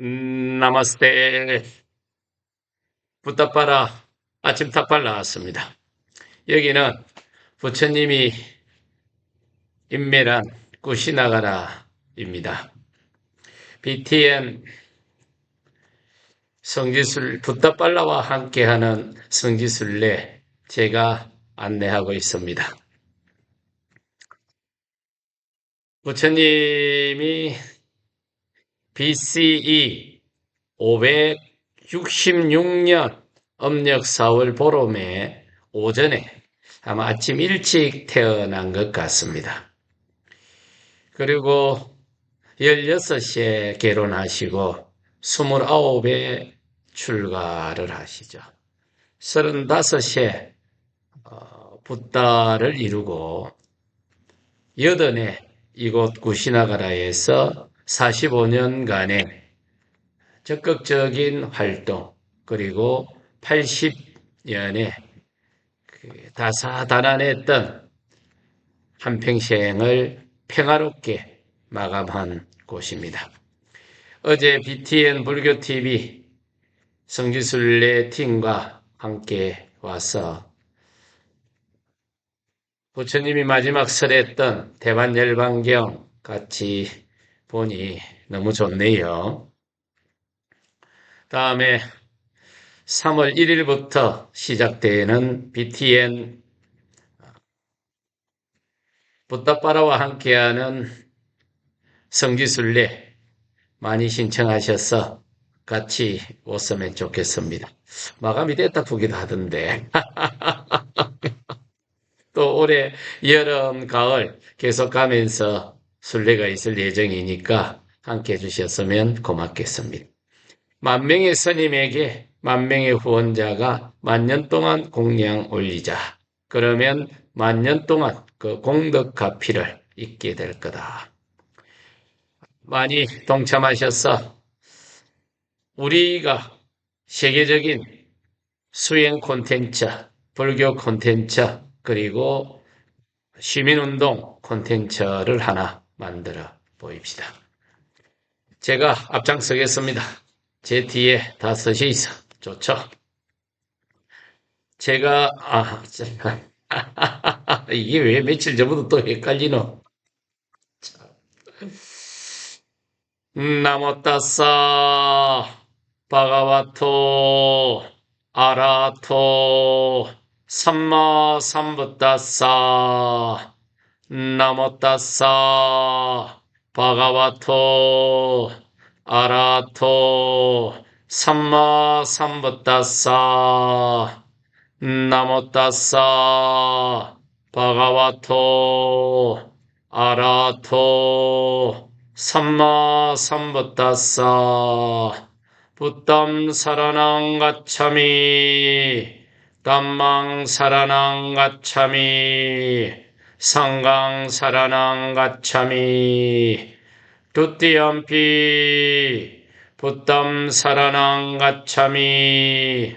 음, 나마스테. 부탁바라 아침 탁발 나왔습니다. 여기는 부처님이 인멸한 꾸시나가라입니다. BTN 성지순 부탁발라와 함께하는 성지순례 제가 안내하고 있습니다. 부처님이 BCE 566년 âm 력 4월 보름에 오전에 아마 아침 일찍 태어난 것 같습니다. 그리고 16시에 결혼하시고 29에 출가를 하시죠. 35에 어, 붓다를 이루고 여든에 이곳 구시나가라에서 45년간의 적극적인 활동 그리고 80년의 그 다사다난했던 한평생을 평화롭게 마감한 곳입니다. 어제 BTN 불교TV 성지순례 팀과 함께 와서 부처님이 마지막 설했던 대반열반경 같이 보니 너무 좋네요. 다음에 3월 1일부터 시작되는 BTN 부탁바라와 함께하는 성지순례 많이 신청하셔서 같이 오으면 좋겠습니다. 마감이 됐다 보기도 하던데. 또 올해 여름, 가을 계속 가면서 순례가 있을 예정이니까 함께 해주셨으면 고맙겠습니다. 만 명의 스님에게 만 명의 후원자가 만년 동안 공양 올리자. 그러면 만년 동안 그 공덕 가피를 잊게 될 거다. 많이 동참하셔서 우리가 세계적인 수행 콘텐츠, 불교 콘텐츠, 그리고 시민운동 콘텐츠를 하나 만들어 보입시다. 제가 앞장서겠습니다. 제 뒤에 다 서시 있어. 좋죠? 제가, 아, 이게 왜 며칠 전부터 또 헷갈리노? 나모따사, 바가와토, 아라토, 삼마 삼부따사, 나모따사, 바가와토, 아라토 삼마 삼부따사 나모따사 바가와토 아라토 삼마 삼부따사 부담 사라낭 가참이 담망 사라낭 가참이 상강 사라낭 가참이 두띠암피 부담 사라낭 가참이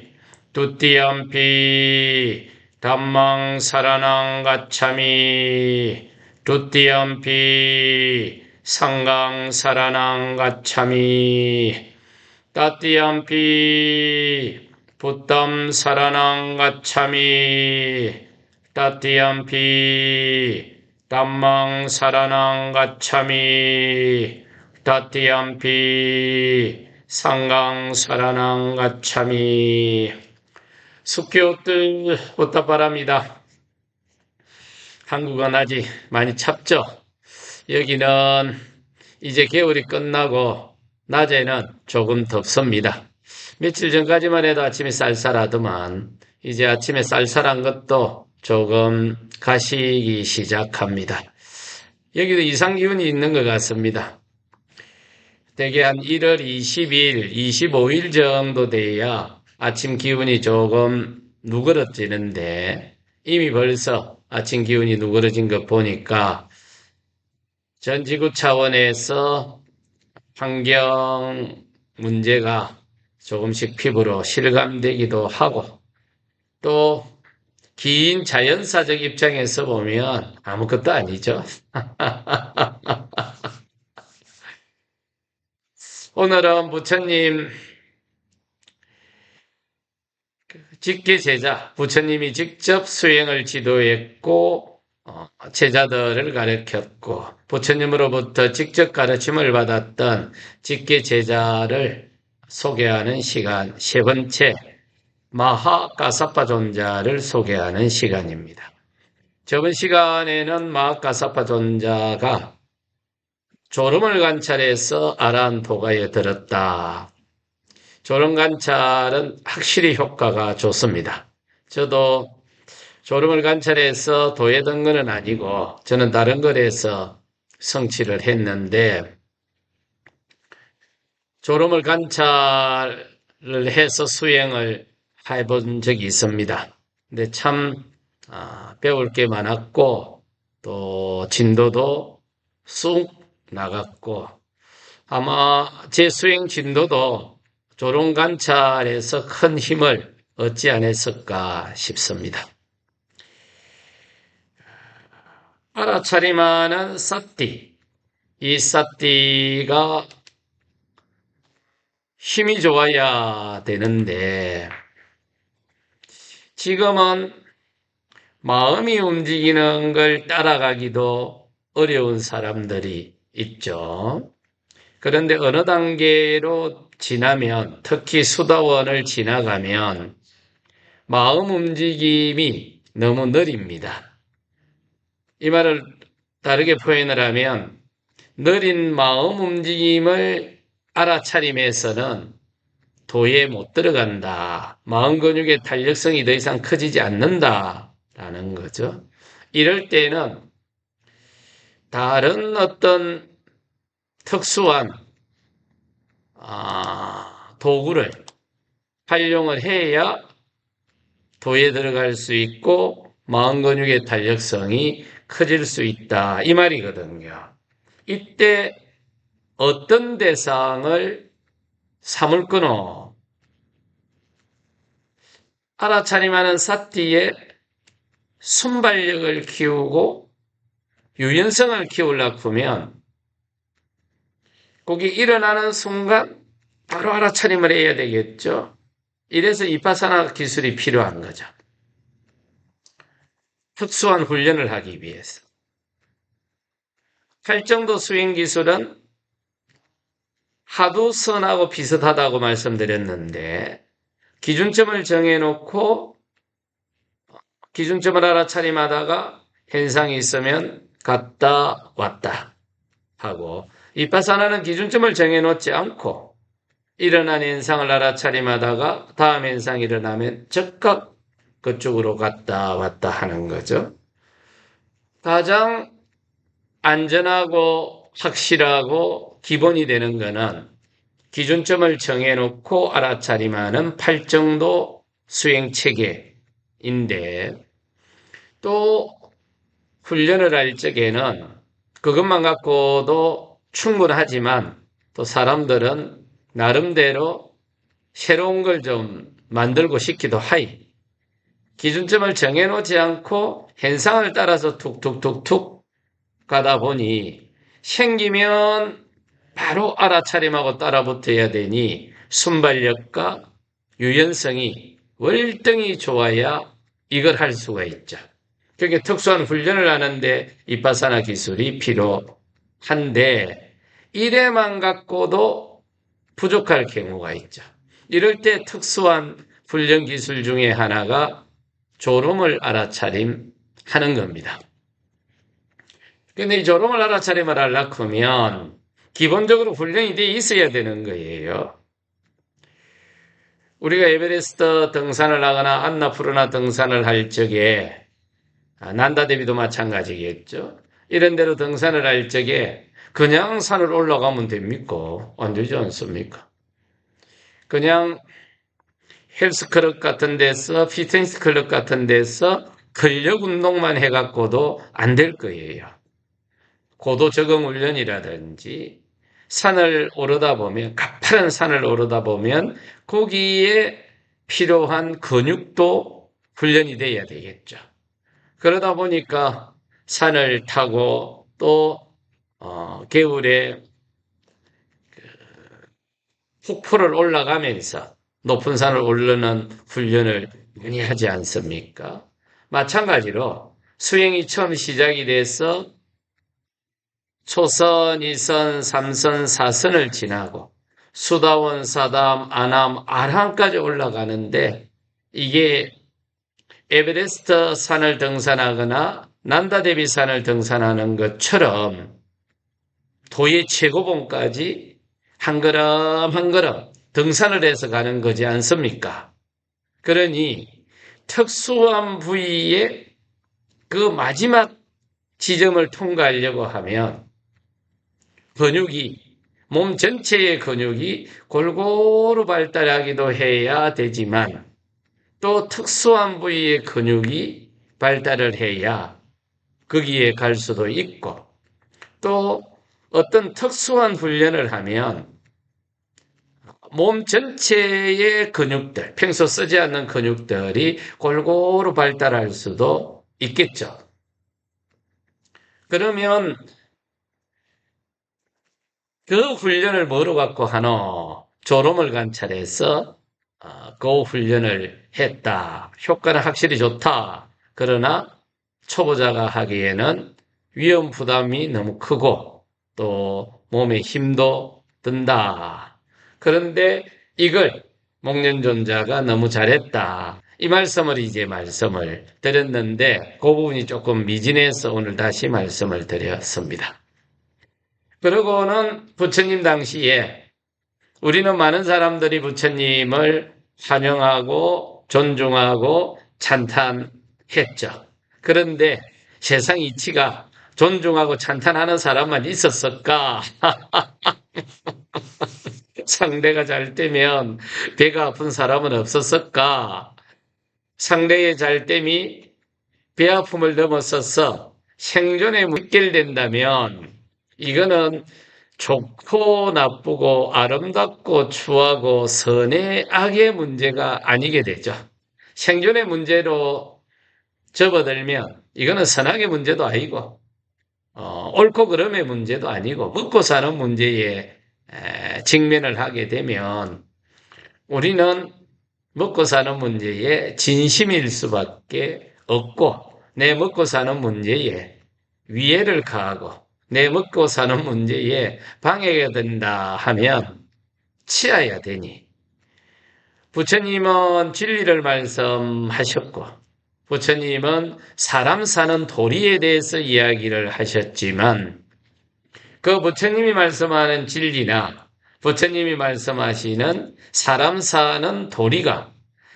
두띠암피 담망 사라낭 가참이 두띠암피 상강 사라낭 가참이 따띠암피 부담 사라낭 가참이 따띠암피 담망 사라낭 가참이 다띠암피 상강 사라낭 가참이 숙교들 보다 바랍니다. 한국은 아직 많이 찹죠. 여기는 이제 겨울이 끝나고 낮에는 조금 덥습니다. 며칠 전까지만 해도 아침에 쌀쌀하더만 이제 아침에 쌀쌀한 것도 조금 가시기 시작합니다. 여기도 이상 기운이 있는 것 같습니다. 대개 한 1월 20일, 25일 정도 돼야 아침 기운이 조금 누그러지는데 이미 벌써 아침 기운이 누그러진 것 보니까 전 지구 차원에서 환경 문제가 조금씩 피부로 실감되기도 하고 또 긴 자연사적 입장에서 보면 아무것도 아니죠. 오늘은 부처님 직계 제자, 부처님이 직접 수행을 지도했고 어, 제자들을 가르쳤고 부처님으로부터 직접 가르침을 받았던 직계 제자를 소개하는 시간 세 번째 마하 가사파 존자를 소개하는 시간입니다. 저번 시간에는 마하 가사파 존자가 졸음을 관찰해서 아란 도가에 들었다. 졸음 관찰은 확실히 효과가 좋습니다. 저도 졸음을 관찰해서 도에 든 것은 아니고 저는 다른 거에서 성취를 했는데 졸음을 관찰을 해서 수행을 해본 적이 있습니다. 근데 참 아, 배울 게 많았고 또 진도도 쑥 나갔고 아마 제 수행 진도도 졸음 관찰에서 큰 힘을 얻지 않았을까 싶습니다. 알아차림하는 사띠. 이 사띠가 힘이 좋아야 되는데, 지금은 마음이 움직이는 걸 따라가기도 어려운 사람들이 있죠. 그런데 어느 단계로 지나면, 특히 수다원을 지나가면, 마음 움직임이 너무 느립니다. 이 말을 다르게 표현을 하면 느린 마음 움직임을 알아차림에서는 도에 못 들어간다. 마음 근육의 탄력성이 더 이상 커지지 않는다. 라는 거죠. 이럴 때는 다른 어떤 특수한 아, 도구를 활용을 해야 도에 들어갈 수 있고 마음 근육의 탄력성이 커질 수 있다. 이 말이거든요. 이때 어떤 대상을 삼을 끊어 알아차림하는 사띠에 순발력을 키우고 유연성을 키우려고 하면 거기 일어나는 순간 바로 알아차림을 해야 되겠죠. 이래서 이파사나 기술이 필요한 거죠. 특수한 훈련을 하기 위해서. 팔정도 수행 기술은 하도 선하고 비슷하다고 말씀드렸는데 기준점을 정해놓고 기준점을 알아차림하다가 현상이 있으면 갔다 왔다 하고 이파사나는 기준점을 정해놓지 않고 일어난 현상을 알아차림하다가 다음 현상이 일어나면 즉각 그쪽으로 갔다 왔다 하는 거죠. 가장 안전하고 확실하고 기본이 되는 것은 기준점을 정해놓고 알아차림하는 팔정도 수행 체계인데 또 훈련을 할 적에는 그것만 갖고도 충분하지만 또 사람들은 나름대로 새로운 걸 좀 만들고 싶기도 하이. 기준점을 정해놓지 않고 현상을 따라서 툭툭툭툭 가다 보니 생기면 바로 알아차림하고 따라붙어야 되니 순발력과 유연성이 월등히 좋아야 이걸 할 수가 있죠. 그게 특수한 훈련을 하는데 이파사나 기술이 필요한데 이래만 갖고도 부족할 경우가 있죠. 이럴 때 특수한 훈련 기술 중에 하나가 졸음을 알아차림 하는 겁니다. 근데 이 졸음을 알아차림을 하려고 하면 기본적으로 훈련이 돼 있어야 되는 거예요. 우리가 에베레스트 등산을 하거나 안나푸르나 등산을 할 적에 아, 난다대비도 마찬가지겠죠. 이런 데로 등산을 할 적에 그냥 산을 올라가면 됩니까? 안 되지 않습니까? 그냥 헬스클럽 같은 데서 피트니스 클럽 같은 데서 근력 운동만 해갖고도 안 될 거예요. 고도 적응 훈련이라든지 산을 오르다 보면 가파른 산을 오르다 보면 거기에 필요한 근육도 훈련이 돼야 되겠죠. 그러다 보니까 산을 타고 또 어, 겨울에 그 폭포를 올라가면서 높은 산을 오르는 훈련을 많이 하지 않습니까? 마찬가지로 수행이 처음 시작이 돼서 초선, 이선, 삼선, 사선을 지나고 수다원, 사담, 아남, 아람까지 올라가는데 이게 에베레스트 산을 등산하거나 난다데비 산을 등산하는 것처럼 도의 최고봉까지 한 걸음 한 걸음 등산을 해서 가는 거지 않습니까? 그러니 특수한 부위에 그 마지막 지점을 통과하려고 하면 근육이 몸 전체의 근육이 골고루 발달하기도 해야 되지만 또 특수한 부위의 근육이 발달을 해야 거기에 갈 수도 있고 또 어떤 특수한 훈련을 하면 몸 전체의 근육들, 평소 쓰지 않는 근육들이 골고루 발달할 수도 있겠죠. 그러면 그 훈련을 뭐로 갖고 하노? 졸음을 관찰해서 어, 그 훈련을 했다. 효과는 확실히 좋다. 그러나 초보자가 하기에는 위험 부담이 너무 크고 또 몸에 힘도 든다. 그런데 이걸 목련존자가 너무 잘했다. 이 말씀을 이제 말씀을 드렸는데 그 부분이 조금 미진해서 오늘 다시 말씀을 드렸습니다. 그러고는 부처님 당시에 우리는 많은 사람들이 부처님을 환영하고 존중하고 찬탄했죠. 그런데 세상 이치가 존중하고 찬탄하는 사람만 있었을까? 상대가 잘 되면 배가 아픈 사람은 없었을까? 상대의 잘됨이 배 아픔을 넘어서서 생존에 묶결된다면 이거는 좋고 나쁘고 아름답고 추하고 선의 악의 문제가 아니게 되죠. 생존의 문제로 접어들면 이거는 선악의 문제도 아니고 어, 옳고 그름의 문제도 아니고 먹고 사는 문제에 에, 직면을 하게 되면 우리는 먹고 사는 문제에 진심일 수밖에 없고 내 먹고 사는 문제에 위해를 가하고 내 먹고 사는 문제에 방해가 된다 하면 치어야 되니. 부처님은 진리를 말씀하셨고 부처님은 사람 사는 도리에 대해서 이야기를 하셨지만 그 부처님이 말씀하는 진리나 부처님이 말씀하시는 사람 사는 도리가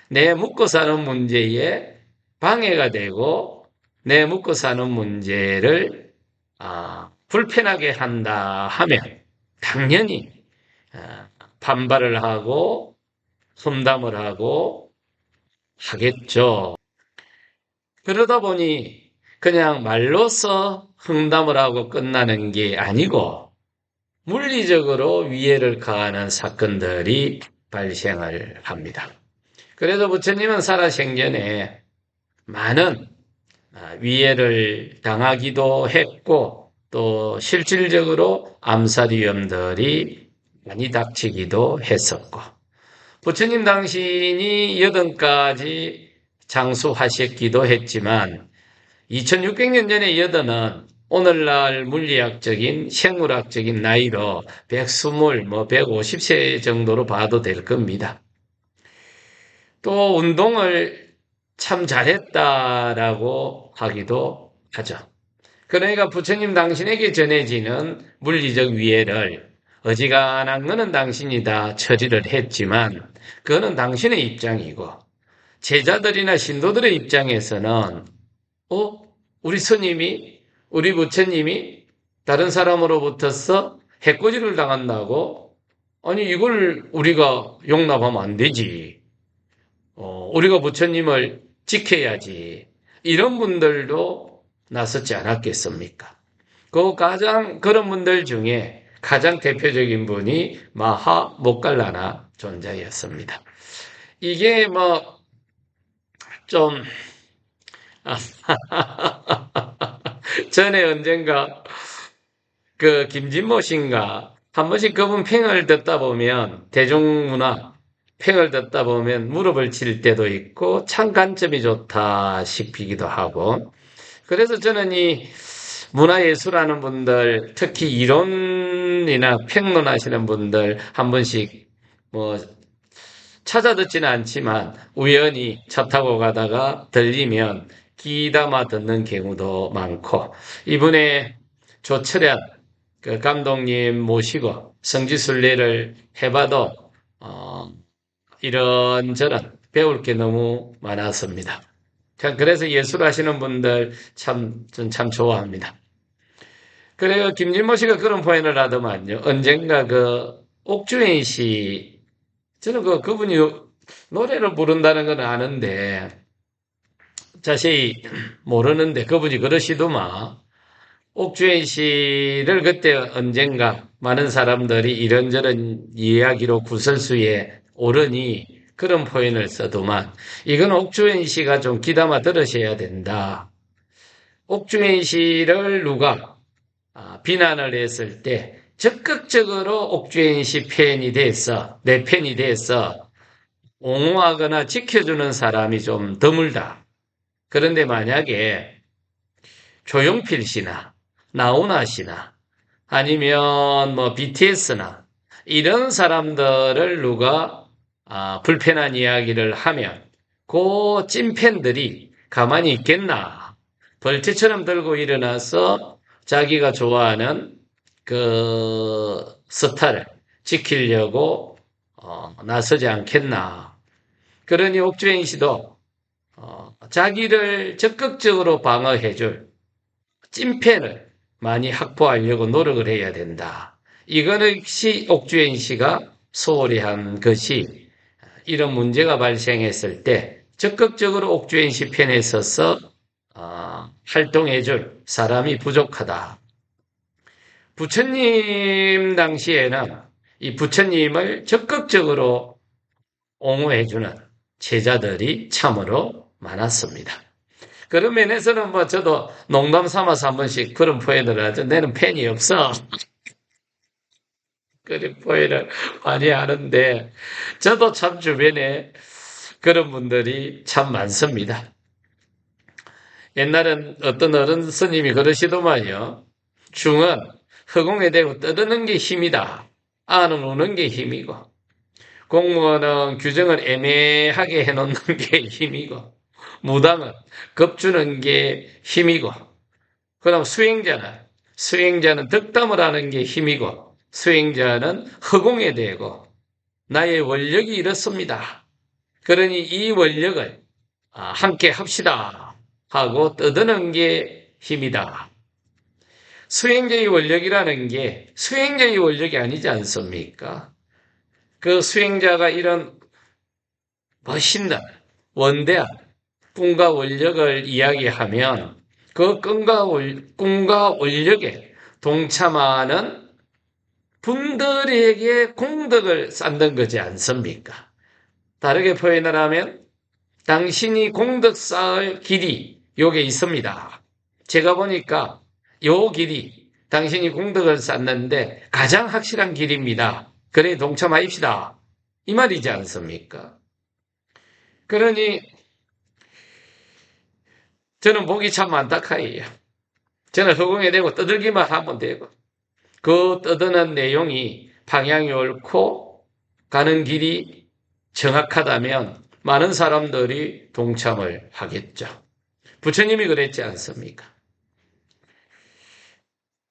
내 묵고 사는 문제에 방해가 되고 내 묵고 사는 문제를 아, 불편하게 한다 하면 당연히 아, 반발을 하고 험담을 하고 하겠죠. 그러다 보니 그냥 말로서 흥담을 하고 끝나는 게 아니고 물리적으로 위해를 가하는 사건들이 발생을 합니다. 그래서 부처님은 살아생전에 많은 아, 위해를 당하기도 했고 또 실질적으로 암살 위험들이 많이 닥치기도 했었고 부처님 당신이 여든까지 장수하셨기도 했지만 2600년 전에 여든은 오늘날 물리학적인 생물학적인 나이로 120, 뭐 150세 정도로 봐도 될 겁니다. 또 운동을 참 잘했다라고 하기도 하죠. 그러니까 부처님 당신에게 전해지는 물리적 위해를 어지간한 거는 당신이 다 처리를 했지만 그거는 당신의 입장이고 제자들이나 신도들의 입장에서는 어? 우리 스님이 우리 부처님이 다른 사람으로부터서 해코지를 당한다고 아니 이걸 우리가 용납하면 안 되지. 어, 우리가 부처님을 지켜야지. 이런 분들도 나섰지 않았겠습니까? 그 가장 그런 분들 중에 가장 대표적인 분이 마하 목갈라나 존자였습니다. 이게 뭐 좀 전에 언젠가 그 김진모 씨인가 한 번씩 그분 팽을 듣다 보면 대중문화 팽을 듣다 보면 무릎을 칠 때도 있고 참 관점이 좋다 싶기도 하고 그래서 저는 이 문화예술하는 분들 특히 이론이나 평론하시는 분들 한 번씩 뭐 찾아 듣지는 않지만 우연히 차 타고 가다가 들리면 귀담아 듣는 경우도 많고 이분의 조철현 그 감독님 모시고 성지순례를 해봐도 어, 이런저런 배울 게 너무 많았습니다. 그래서 예술 하시는 분들 참, 참 좋아합니다. 그래요. 김진모 씨가 그런 포인을 하더만요. 언젠가 그 옥주인 씨, 저는 그, 그분이 노래를 부른다는 건 아는데, 자세히 모르는데 그분이 그러시더만, 옥주인 씨를 그때 언젠가 많은 사람들이 이런저런 이야기로 구설수에 오르니 그런 포인을 써도만 이건 옥주인 씨가 좀 귀담아 들으셔야 된다. 옥주인 씨를 누가 아, 비난을 했을 때 적극적으로 옥주인 씨 팬이 돼서 내 팬이 돼서 옹호하거나 지켜주는 사람이 좀 드물다. 그런데 만약에 조용필 씨나 나훈아 씨나 아니면 뭐 BTS나 이런 사람들을 누가 아, 불편한 이야기를 하면 그 찐팬들이 가만히 있겠나? 벌채처럼 들고 일어나서 자기가 좋아하는 그 스타를 지키려고 어, 나서지 않겠나. 그러니 옥주행 씨도 어, 자기를 적극적으로 방어해줄 찐팬을 많이 확보하려고 노력을 해야 된다. 이거는 시 옥주행 씨가 소홀히 한 것이 이런 문제가 발생했을 때 적극적으로 옥주행 씨 편에 서서 어, 활동해줄 사람이 부족하다. 부처님 당시에는 이 부처님을 적극적으로 옹호해주는 제자들이 참으로 많았습니다. 그런 면에서는 뭐 저도 농담 삼아서 한 번씩 그런 포인을 하죠. 내는 팬이 없어. 그런 포인을 많이 하는데 저도 참 주변에 그런 분들이 참 많습니다. 옛날엔 어떤 어른 스님이 그러시더만요. 중은 허공에 대고 떠드는 게 힘이다. 아는 우는 게 힘이고 공무원은 규정을 애매하게 해놓는 게 힘이고 무당은 겁주는 게 힘이고 그다음 수행자는 수행자는 덕담을 하는 게 힘이고 수행자는 허공에 대고 나의 원력이 이렇습니다. 그러니 이 원력을 아, 함께 합시다 하고 떠드는 게 힘이다. 수행자의 원력이라는 게 수행자의 원력이 아니지 않습니까? 그 수행자가 이런 멋있는 원대한 꿈과 원력을 이야기하면 그 꿈과, 꿈과 원력에 동참하는 분들에게 공덕을 쌓는 거지 않습니까? 다르게 표현을 하면 당신이 공덕 쌓을 길이 요게 있습니다. 제가 보니까 요 길이 당신이 공덕을 쌓는데 가장 확실한 길입니다. 그래 동참하십시다. 이 말이지 않습니까? 그러니 저는 보기 참 안타까워요. 저는 허공에 대고 떠들기만 하면 되고 그 떠드는 내용이 방향이 옳고 가는 길이 정확하다면 많은 사람들이 동참을 하겠죠. 부처님이 그랬지 않습니까?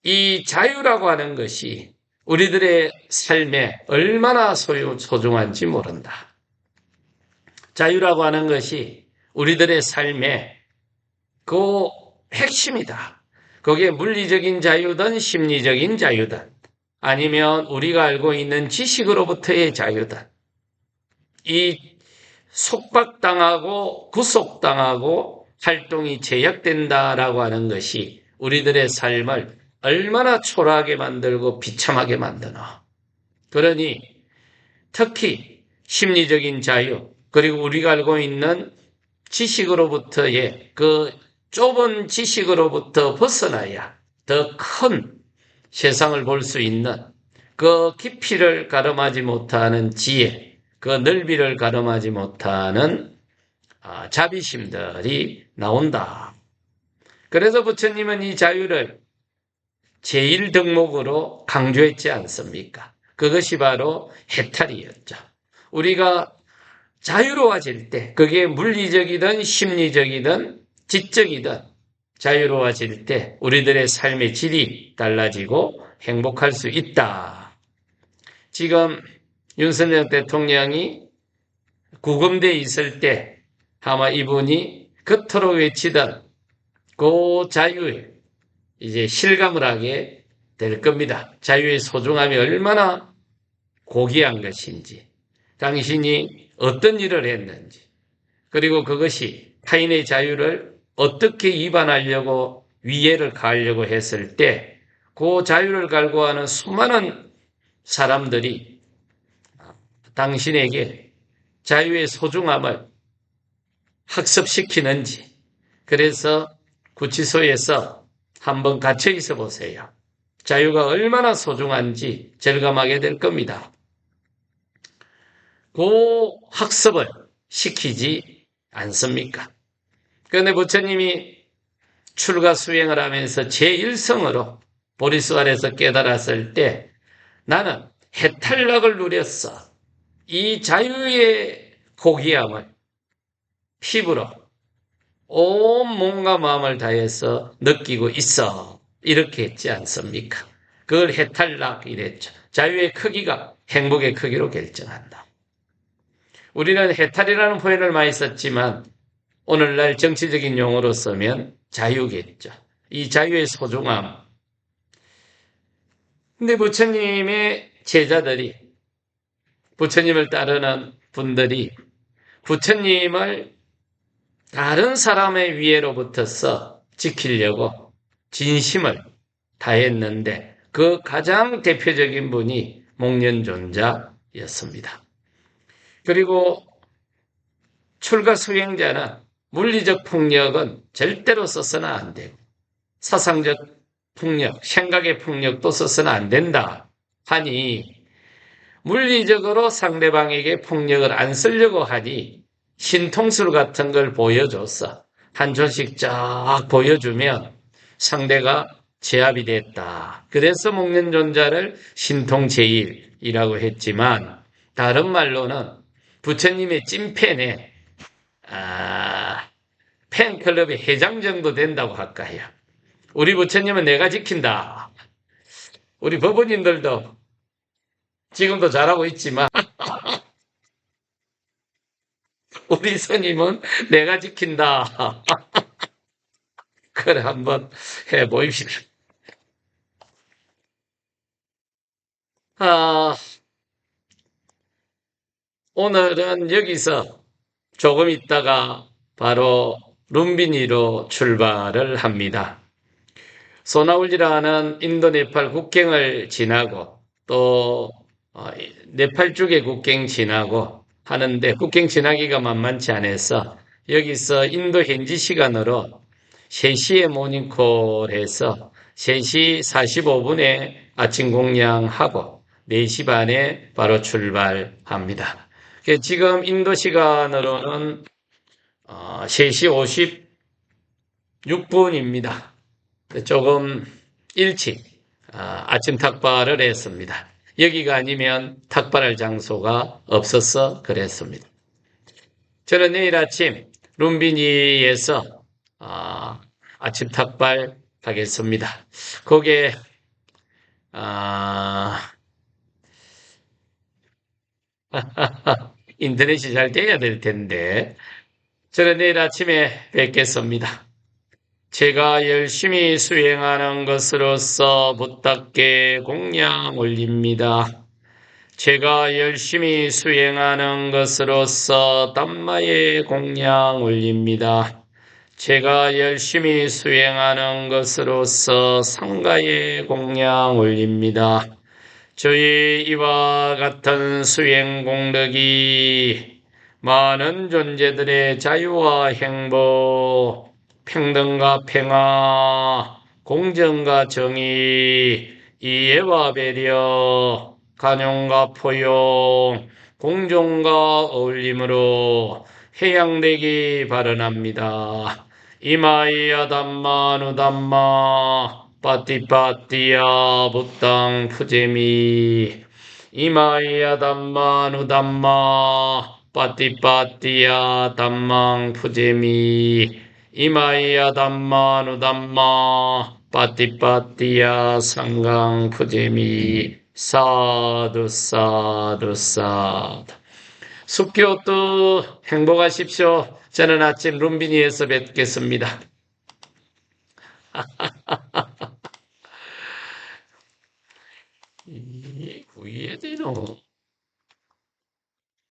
이 자유라고 하는 것이 우리들의 삶에 얼마나 소유, 소중한지 모른다. 자유라고 하는 것이 우리들의 삶의 그 핵심이다. 그게 물리적인 자유든 심리적인 자유든 아니면 우리가 알고 있는 지식으로부터의 자유든 이 속박당하고 구속당하고 활동이 제약된다라고 하는 것이 우리들의 삶을 얼마나 초라하게 만들고 비참하게 만드나. 그러니 특히 심리적인 자유 그리고 우리가 알고 있는 지식으로부터의 그 좁은 지식으로부터 벗어나야 더 큰 세상을 볼 수 있는 그 깊이를 가름하지 못하는 지혜, 그 넓이를 가름하지 못하는 아, 자비심들이 나온다. 그래서 부처님은 이 자유를 제일 덕목으로 강조했지 않습니까? 그것이 바로 해탈이었죠. 우리가 자유로워질 때, 그게 물리적이든 심리적이든 지적이든 자유로워질 때 우리들의 삶의 질이 달라지고 행복할 수 있다. 지금 윤석열 대통령이 구금돼 있을 때 아마 이분이 그토록 외치던 그 자유 이제 실감을 하게 될 겁니다. 자유의 소중함이 얼마나 고귀한 것인지, 당신이 어떤 일을 했는지, 그리고 그것이 타인의 자유를 어떻게 위반하려고 위해를 가하려고 했을 때, 그 자유를 갈구하는 수많은 사람들이 당신에게 자유의 소중함을 학습시키는지, 그래서 구치소에서 한번 갇혀 있어 보세요. 자유가 얼마나 소중한지 절감하게 될 겁니다. 그 학습을 시키지 않습니까? 그런데 부처님이 출가 수행을 하면서 제1성으로 보리스관에서 깨달았을 때 나는 해탈락을 누렸어. 이 자유의 고귀함을 피부로 온 몸과 마음을 다해서 느끼고 있어. 이렇게 했지 않습니까? 그걸 해탈락 이랬죠. 자유의 크기가 행복의 크기로 결정한다. 우리는 해탈이라는 표현을 많이 썼지만 오늘날 정치적인 용어로 쓰면 자유겠죠. 이 자유의 소중함. 근데 부처님의 제자들이 부처님을 따르는 분들이 부처님을 다른 사람의 위해로부터서 지키려고 진심을 다했는데 그 가장 대표적인 분이 목련존자였습니다. 그리고 출가 수행자는 물리적 폭력은 절대로 써서는 안 되고 사상적 폭력, 생각의 폭력도 써서는 안 된다 하니 물리적으로 상대방에게 폭력을 안 쓰려고 하니 신통술 같은 걸 보여줬어. 한 조씩 쫙 보여주면 상대가 제압이 됐다. 그래서 먹는 존자를 신통 제일이라고 했지만 다른 말로는 부처님의 찐팬에 아, 팬클럽의 회장 정도 된다고 할까요? 우리 부처님은 내가 지킨다. 우리 법원님들도 지금도 잘하고 있지만 우리 스님은 내가 지킨다. 그래 한번 해보입시다. 아, 오늘은 여기서 조금 있다가 바로 룸비니로 출발을 합니다. 소나울리라는 인도 네팔 국경을 지나고 또 어, 네팔 쪽의 국경 지나고 하는데 국경 지나기가 만만치 않아서 여기서 인도 현지 시간으로 3시에 모닝콜해서 3시 45분에 아침 공양하고 4시 반에 바로 출발합니다. 지금 인도 시간으로는 3시 어, 56분입니다. 조금 일찍 아, 아침 탁발을 했습니다. 여기가 아니면 탁발할 장소가 없어서 그랬습니다. 저는 내일 아침 룸비니에서 아, 침 탁발 하겠습니다. 거기에 아, 인터넷이 잘 돼야 될 텐데 저는 내일 아침에 뵙겠습니다. 제가 열심히 수행하는 것으로서 부탁께 공양 올립니다. 제가 열심히 수행하는 것으로서 땀마의 공양 올립니다. 제가 열심히 수행하는 것으로서 상가의 공양 올립니다. 저희 이와 같은 수행 공덕이 많은 존재들의 자유와 행복, 평등과 평화, 공정과 정의, 이해와 배려, 간용과 포용, 공존과 어울림으로 해양되기 바라납니다. 이마이야 담마 누 담마 빠띠빠띠야 부땅 푸제미 이마이야 담마 누 담마 빠띠빠띠야 담망 푸제미 이마이야 담마 빠띠빠띠야 상강 푸제미 사두 사두 사두 숲기옷도 행복하십시오. 저는 아침 룸비니에서 뵙겠습니다. 이게 구이해야 되노?